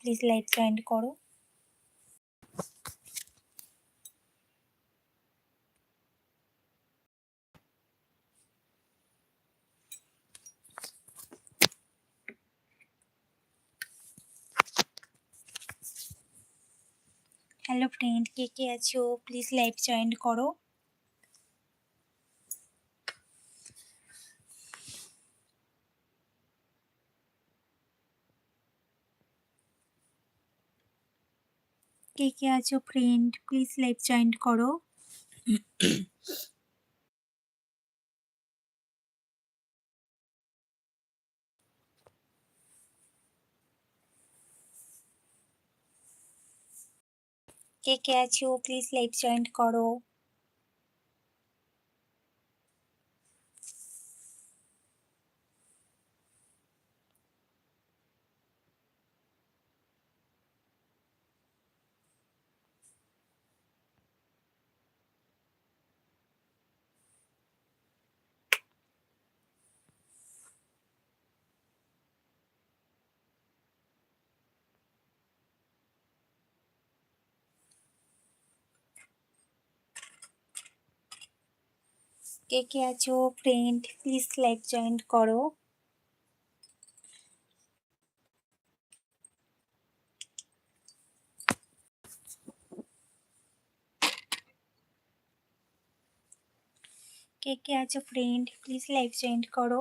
Please live join করো hello friend কে কে আছো প্লিজ লাইভ জয়েন করো কে কে আছো ফ্রেন্ড প্লিজ লাইভ জয়েন করো। কে কে আছো প্লিজ লাইভ জয়েন করো। কে কে আছো? ফ্রেন্ড প্লিজ লাইক জয়েন করো। কে কে আছো? ফ্রেন্ড প্লিজ লাইভ জয়েন করো।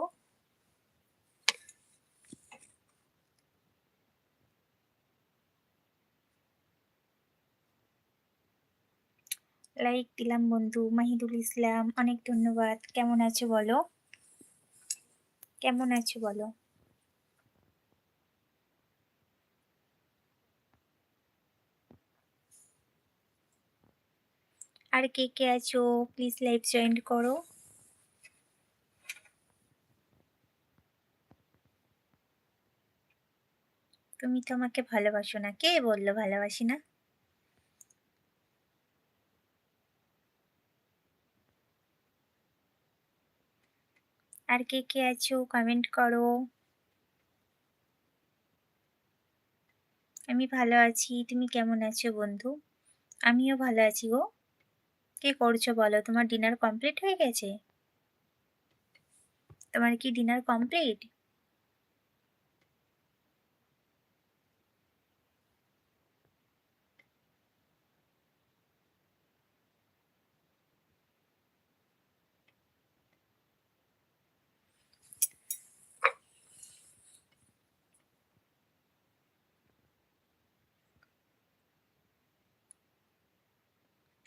লাইক দিলাম বন্ধু, মাহিদুল ইসলাম, অনেক ধন্যবাদ। কেমন আছো বলো? কেমন আছো বলো? আর কে কে আছো? প্লিজ লাইভ জয়েন করো। তুমি তো আমাকে ভালোবাসো না। কে বলল ভালোবাসি না? আর কে কে আছো? কমেন্ট করো। আমি ভালো আছি। তুমি কেমন আছো বন্ধু? আমিও ভালো আছি গো। কে করছ বলো? তোমার ডিনার কমপ্লিট হয়ে গেছে? তোমার কি ডিনার কমপ্লিট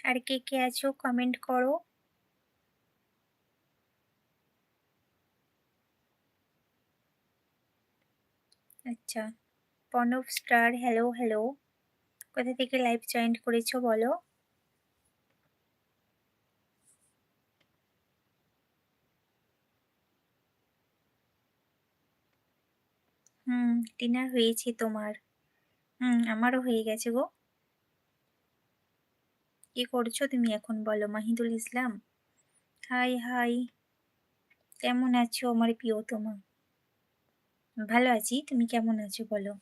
আর কে কে আছো কমেন্ট করো। আচ্ছা পনব স্টার হ্যালো হ্যালো কোথা থেকে লাইভ জয়েন করেছ বলো? হুম ডিনার হয়েছে তোমার। হুম, আমারও হয়ে গেছে গো। কি করছ তুমি এখন বলো? মাহিদুল ইসলাম? Hi hi. কেমন আছো আমার প্রিয় তোমার ভালো আছি, তুমি কেমন আছো বলো?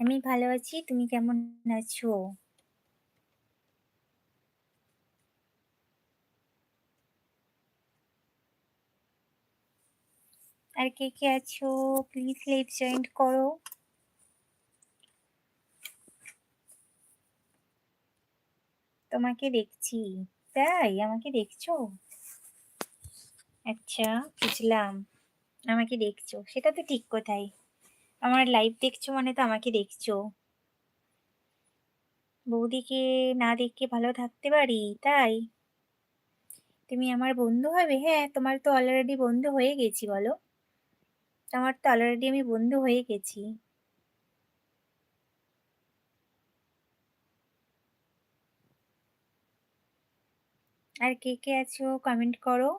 আমি ভালো আছি, তুমি কেমন আছো? আর কে কে আছো? প্লিজ লাইভ জয়েন্ট করো। তোমাকে দেখছি। তাই? আমাকে দেখছ? আচ্ছা বুঝলাম। আমাকে দেখছ। সেটা তো ঠিক কোথায় আমার লাইভ দেখছ মানে তো আমাকে দেখছ। বৌদিকে না দেখে ভালো থাকতে পারি? তাই? তুমি আমার বন্ধু হবে? হ্যাঁ তোমার তো অলরেডি বন্ধু হয়ে গেছি, বলো। তোমার তো অলরেডি আমি বন্ধু হয়ে গেছি। আর কে কে আছো কমেন্ট করো।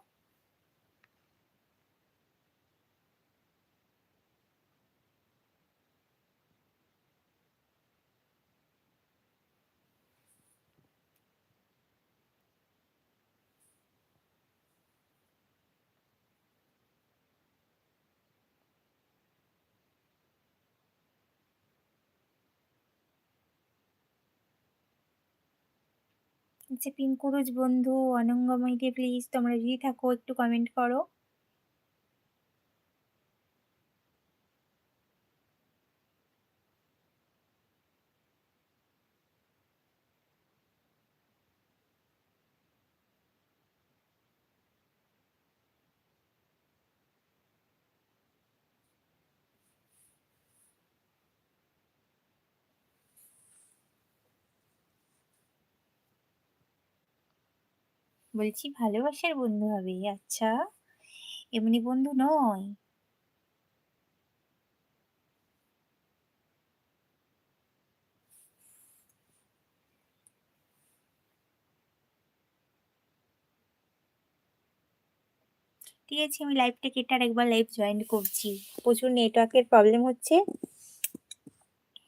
যে পিঙ্কুরুজ বন্ধু, অনঙ্গময়ীদি প্লিজ তোমরা যদি থাকো একটু কমেন্ট করো। বলছি ভালোবাসার বন্ধু হবে? আচ্ছা, এমনি বন্ধু নয়। ঠিক আছে আমি লাইভটা কেটে আরেকবার লাইভ জয়েন করছি। প্রচুর নেটওয়ার্কের প্রবলেম হচ্ছে।